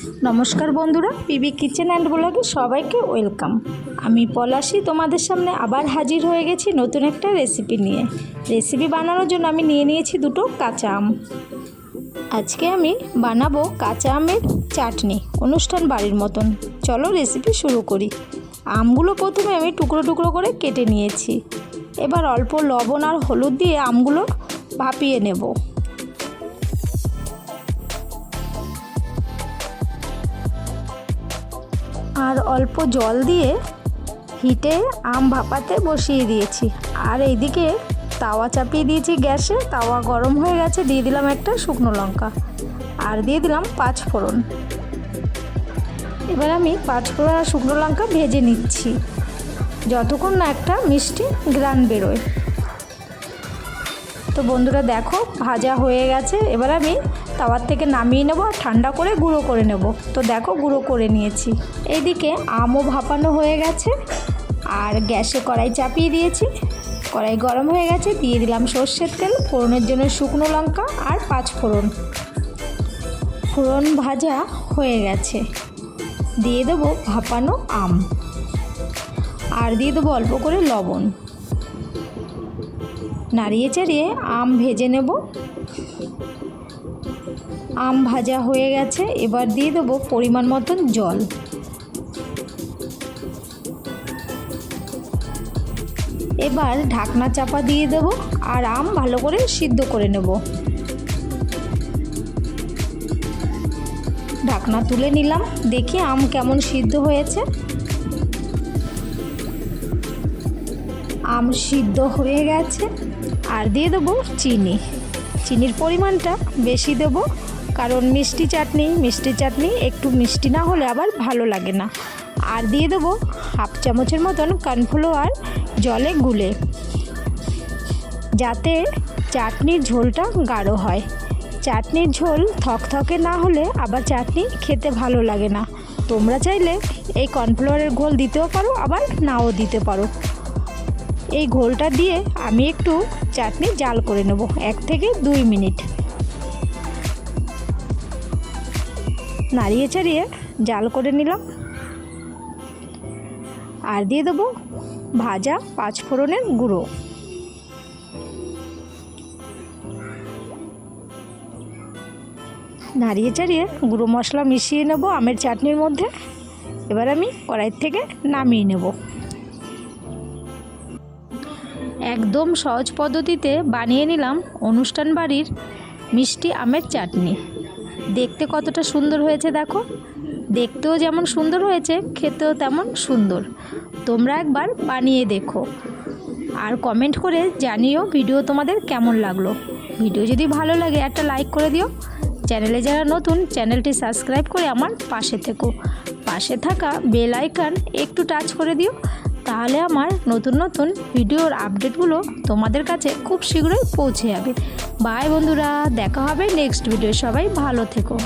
নমস্কার বন্ধুরা, PB kitchen and ব্লগে সবাইকে ওয়েলকাম। আমি পলাশি, তোমাদের সামনে আবার হাজির হয়ে গেছি নতুন একটা রেসিপি নিয়ে। রেসিপি বানানোর জন্য আমি নিয়ে নিয়েছি দুটো কাঁচা আম। আজকে আমি বানাবো কাঁচা আমের চাটনি অনুষ্ঠান বাড়ির মতন। চলো রেসিপি শুরু করি। আমগুলো প্রথমে আমি টুকরো টুকরো করে কেটে নিয়েছি। এবার অল্প লবণ আর হলুদ দিয়ে আমগুলো ভাপিয়ে নেব। আর অল্প জল দিয়ে হিটে আম ভাপাতে বসিয়ে দিয়েছি। আর এইদিকে তাওয়া চাপিয়ে দিয়েছি গ্যাসে। তাওয়া গরম হয়ে গেছে, দিয়ে দিলাম একটা শুকনো লঙ্কা। আর দিয়ে দিলাম পাঁচ ফোড়ন। এবার আমি পাঁচ ফোড়ন আর শুকনো লঙ্কা ভেজে নিচ্ছি। যতক্ষণ না একটা মিষ্টি গ্রান বেরোয়। তো বন্ধুরা দেখো, ভাজা হয়ে গেছে। এবার আমি তাওয়ার থেকে নামিয়ে নেব আর ঠান্ডা করে গুঁড়ো করে নেব। তো দেখো গুঁড়ো করে নিয়েছি। এইদিকে আমও ভাপানো হয়ে গেছে আর গ্যাসে কড়াই চাপিয়ে দিয়েছি। কড়াই গরম হয়ে গেছে, দিয়ে দিলাম সর্ষের তেল, ফোড়নের জন্য শুকনো লঙ্কা আর পাঁচ ফোড়ন। ফোড়ন ভাজা হয়ে গেছে। দিয়ে দেবো ভাপানো আম। আর দিয়ে দেবো অল্প করে লবণ। নাড়িয়ে চাড়িয়ে আম ভেজে নেব। আম ভাজা হয়ে গেছে, এবার দিয়ে দেবো পরিমাণ মতন জল। এবার ঢাকনা চাপা দিয়ে দেব আর আম ভালো করে সিদ্ধ করে নেব। ঢাকনা তুলে নিলাম, দেখি আম কেমন সিদ্ধ হয়েছে। আম সিদ্ধ হয়ে গেছে, আর দিয়ে দেবো চিনি। চিনির পরিমাণটা বেশি দেব কারণ মিষ্টি চাটনি মিষ্টি চাটনি একটু মিষ্টি না হলে আবার ভালো লাগে না। আর দিয়ে দেবো হাফ চামচের মতন কর্নফ্লাওয়ার জলে গুলে। যাতে চাটনির ঝোলটা গাঢ় হয়। চাটনির ঝোল থকথকে না হলে আবার চাটনি খেতে ভালো লাগে না। তোমরা চাইলে এই কর্নফ্লাওয়ারের ঘোল দিতেও পারো, আবার নাও দিতে পারো। এই ঘোলটা দিয়ে আমি একটু চাটনি জাল করে নেব, এক থেকে দুই মিনিট। নাড়িয়ে চাড়িয়ে জাল করে নিলাম। আর দিয়ে দেবো ভাজা পাঁচ ফোড়নের গুঁড়ো। নাড়িয়ে চাড়িয়ে গুঁড়ো মশলা মিশিয়ে নেব আমের চাটনির মধ্যে। এবার আমি কড়াই থেকে নামিয়ে নেব। একদম সহজ পদ্ধতিতে বানিয়ে নিলাম অনুষ্ঠান বাড়ির মিষ্টি আমের চাটনি। দেখতে কতটা সুন্দর হয়েছে দেখো। দেখতেও যেমন সুন্দর হয়েছে, খেতেও তেমন সুন্দর। তোমরা একবার বানিয়ে দেখো। আর কমেন্ট করে জানিও ভিডিও তোমাদের কেমন লাগল। ভিডিও যদি ভালো লাগে একটা লাইক করে দিও। চ্যানেলে যারা নতুন চ্যানেলটি সাবস্ক্রাইব করে আমার পাশে থেকো। পাশে থাকা বেল আইকন একটু টাচ করে দিও। তাহলে আমার নতুন নতুন ভিডিওর আপডেটগুলো তোমাদের কাছে খুব শীঘ্রই পৌঁছে যাবে। বাই বন্ধুরা, দেখা হবে নেক্সট ভিডিও সবাই ভালো থেকো।